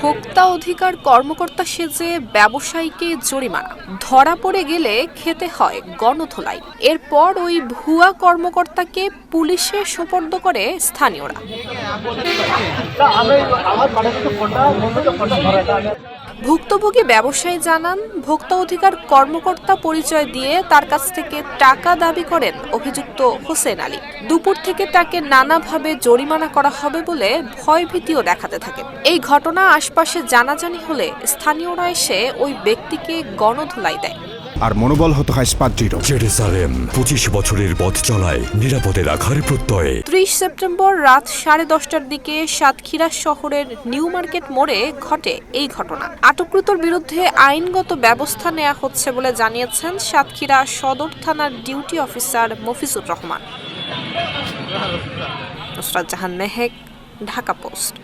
ভোক্তা অধিকার কর্মকর্তা সেজে ব্যবসায়ীকে জরিমানা। ধরা পড়ে গেলে খেতে হয় গণধোলাই। এরপর ওই ভুয়া কর্মকর্তাকে পুলিশে সোপর্দ করে স্থানীয়রা। ভুক্তভোগী ব্যবসায়ী জানান, ভোক্তা অধিকার কর্মকর্তা পরিচয় দিয়ে তার কাছ থেকে টাকা দাবি করেন অভিযুক্ত হোসেন আলী। দুপুর থেকে তাকে নানাভাবে জরিমানা করা হবে বলে ভয়ভীতিও দেখাতে থাকেন এই ঘটনা আশপাশে জানাজানি হলে স্থানীয়রা এসে ওই ব্যক্তিকে গণধুলাই দেয়। আর মনোবল হতে হয় স্পাদ্রিত জেরুসালেম পঁচিশ বছরের পথ চলায় নিরাপদে রাখার প্রত্যয়ে। ত্রিশ সেপ্টেম্বর রাত সাড়ে দশটার দিকে সাতক্ষীরা শহরের নিউ মার্কেট মোড়ে ঘটে এই ঘটনা। আটককৃতর বিরুদ্ধে আইনগত ব্যবস্থা নেওয়া হচ্ছে বলে জানিয়েছেন সাতক্ষীরা সদর থানার duty officer Mofizur Rahman. Nusrat Jahan Mehek Dhaka Post.